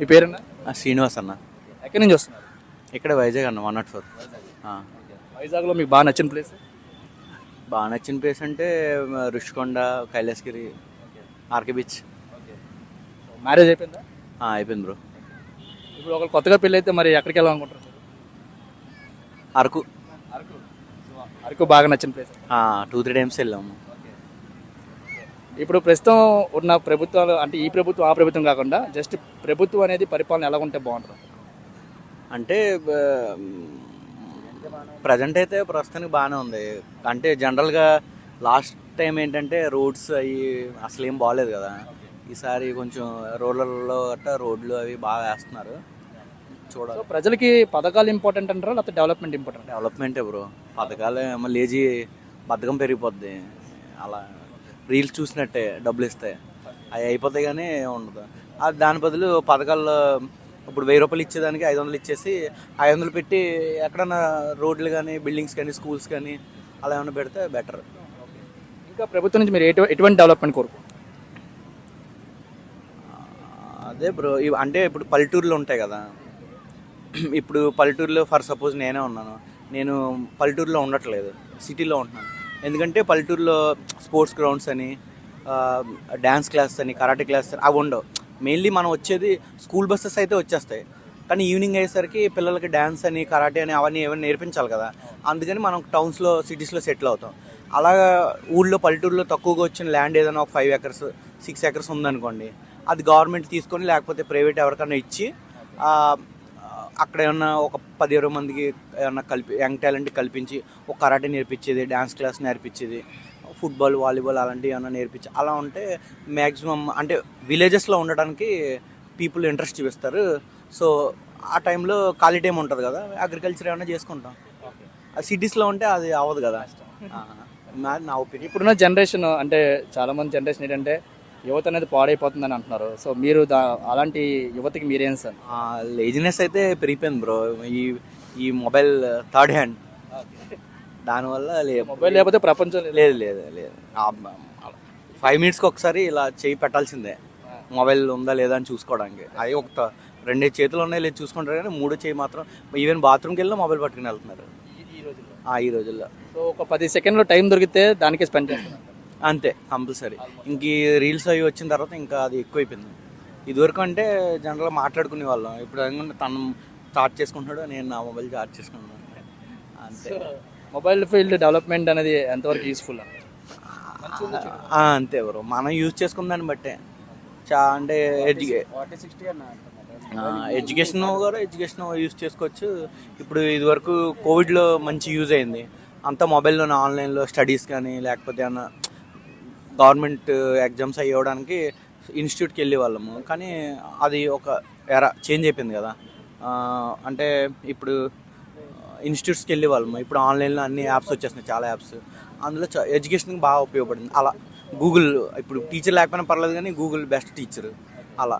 మీ పేరున్నా? ఆ, శ్రీనివాస్ అన్న. ఎక్కడి నుంచి వస్తున్నారు? ఇక్కడ వైజాగ్ అన్న వన్ నాట్ ఫోర్. వైజాగ్లో మీకు బాగా నచ్చిన ప్లేస్? బాగా నచ్చిన ప్లేస్ అంటే Rushikonda Kailasagiri RK beach. Marriage అయిపోయిందా? అయిపోయింది బ్రో. ఇప్పుడు ఒకరు కొత్తగా పెళ్ళి అయితే మరి ఎక్కడికి వెళ్ళాలనుకుంటారు? అరకు. అరకు. అరకు బాగా నచ్చిన ప్లేస్. టూ త్రీ టైమ్స్ వెళ్ళాము. ఇప్పుడు ప్రస్తుతం ఉన్న ప్రభుత్వాలు అంటే ఈ ప్రభుత్వం ఆ ప్రభుత్వం కాకుండా జస్ట్ ప్రభుత్వం అనేది పరిపాలన ఎలా ఉంటే బాగుంటుంది? అంటే ప్రజెంట్ అయితే ప్రస్తుతానికి బాగానే ఉంది. అంటే జనరల్గా లాస్ట్ టైం ఏంటంటే రోడ్స్ అవి అసలు ఏం బాగాలేదు కదా. ఈసారి కొంచెం రోడ్లలో గట్టా రోడ్లు అవి బాగా వేస్తున్నారు. చూడాలి. ప్రజలకి పథకాలు ఇంపార్టెంట్ అంటారా? లేకపోతే డెవలప్మెంట్ ఇంపార్టెంట్ డెవలప్మెంటే బ్రో పథకాలు ఏమో లేజీ బద్ధకం పెరిగిపోద్ది. అలా రీల్స్ చూసినట్టే డబ్బులు ఇస్తే. అవి అయిపోతాయి కానీ ఉండదు. అది దాని బదులు పథకాల్లో ఇప్పుడు వెయ్యి రూపాయలు ఇచ్చేదానికి ఐదు వందలు ఇచ్చేసి ఐదు వందలు పెట్టి ఎక్కడన్నా రోడ్లు కానీ బిల్డింగ్స్ కానీ స్కూల్స్ కానీ అలా ఏమైనా పెడితే బెటర్. ఇంకా ప్రభుత్వం నుంచి మీరు ఎటు ఎటువంటి డెవలప్మెంట్ కోరుకు? అదే బ్రో అంటే ఇప్పుడు పల్లెటూరులో ఉంటాయి కదా. ఇప్పుడు పల్లెటూరులో ఫర్ సపోజ్ నేనే ఉన్నాను. నేను పల్లెటూరులో ఉండట్లేదు. సిటీలో ఉంటున్నాను. ఎందుకంటే పల్లెటూరులో స్పోర్ట్స్ గ్రౌండ్స్ అని డ్యాన్స్ క్లాస్ అని కరాటే క్లాస్ అని అవి ఉండవు. మెయిన్లీ మనం వచ్చేది స్కూల్ బస్సెస్ అయితే వచ్చేస్తాయి. కానీ ఈవినింగ్ అయ్యేసరికి పిల్లలకి డ్యాన్స్ అని కరాటే అని అవన్నీ ఏమైనా నేర్పించాలి కదా. అందుకని మనం టౌన్స్లో సిటీస్లో సెటిల్ అవుతాం. అలాగా ఊళ్ళో పల్లెటూరులో తక్కువగా వచ్చిన ల్యాండ్ ఏదైనా ఒక ఫైవ్ ఎకర్స్ సిక్స్ ఎకర్స్ ఉందనుకోండి అది గవర్నమెంట్ తీసుకొని లేకపోతే ప్రైవేట్ ఎవరికైనా ఇచ్చి అక్కడ ఏమన్నా ఒక పది ఇరవై మందికి ఏమన్నా కలిపి యంగ్ టాలెంట్ కల్పించి ఒక కరాటే నేర్పించేది డ్యాన్స్ క్లాస్ నేర్పించేది ఫుట్బాల్ వాలీబాల్ అలాంటివి ఏమన్నా నేర్పించి అలా ఉంటే మ్యాక్సిమం అంటే విలేజెస్లో ఉండడానికి పీపుల్ ఇంట్రెస్ట్ చూపిస్తారు. సో ఆ టైంలో ఖాళీ టైం ఉంటుంది కదా అగ్రికల్చర్ ఏమైనా చేసుకుంటాం. సిటీస్లో ఉంటే అది అవ్వదు కదా. నా నా ఒపీనియన్ ఇప్పుడున్న జనరేషన్ అంటే చాలామంది జనరేషన్ ఏంటంటే యువత అనేది పాడైపోతుందని అంటున్నారు. సో మీరు దా అలాంటి యువతకి మీరేం సార్? లేజినెస్ అయితే పెరిగిపోయింది బ్రో. ఈ ఈ మొబైల్ థర్డ్ హ్యాండ్. దానివల్ల లే- మొబైల్ లేకపోతే ప్రపంచం లేదు. లేదు లేదు లేదు. ఫైవ్ మినిట్స్కి ఒకసారి ఇలా చేయి పెట్టాల్సిందే. మొబైల్ ఉందా లేదా అని చూసుకోవడానికి. అది ఒక త- రెండే చేతులు ఉన్నాయి లేదు చూసుకుంటారు కానీ మూడో చేయి మాత్రం ఈవెన్ బాత్రూమ్కి వెళ్ళి మొబైల్ పట్టుకుని వెళ్తున్నారు. ఆ, ఈ రోజుల్లో. సో ఒక పది సెకండ్లో టైం దొరికితే దానికే స్పెండ్ చేస్తున్నారు. అంతే కంపల్సరీ. ఇంక ఈ రీల్స్ అవి వచ్చిన తర్వాత ఇంకా అది ఎక్కువైపోయింది. ఇదివరకు అంటే జనరల్గా మాట్లాడుకునే వాళ్ళం. ఇప్పుడు ఏంటంటే తను స్టార్ట్ చేసుకుంటున్నాడు నేను నా మొబైల్ చార్జ్ చేసుకుంటున్నాను అంతే. మొబైల్ ఫీల్డ్ డెవలప్మెంట్ అనేది ఎంతవరకు యూస్ఫుల్ అంతే బ్రో. మనం యూజ్ చేసుకున్న దాన్ని బట్టే. చా అంటే ఎడ్యుకే ఎడ్యుకేషన్ కూడా ఎడ్యుకేషన్ యూజ్ చేసుకోవచ్చు. ఇప్పుడు ఇదివరకు కోవిడ్లో మంచి యూజ్ అయింది. అంతా మొబైల్లోనే ఆన్లైన్లో స్టడీస్ కానీ లేకపోతే ఏమన్నా గవర్నమెంట్ ఎగ్జామ్స్ అయ్యడానికి ఇన్స్టిట్యూట్కి వెళ్ళే వాళ్ళము. కానీ అది ఒక ఎరా చేంజ్ అయిపోయింది కదా. అంటే ఇప్పుడు ఇన్స్టిట్యూట్స్కి వెళ్ళే వాళ్ళము. ఇప్పుడు ఆన్లైన్లో అన్ని యాప్స్ వచ్చేస్తున్నాయి చాలా యాప్స్. అందులో ఎడ్యుకేషన్కి బాగా ఉపయోగపడింది. అలా గూగుల్ ఇప్పుడు టీచర్ లేకపోయినా పర్లేదు కానీ గూగుల్ బెస్ట్ టీచర్. అలా.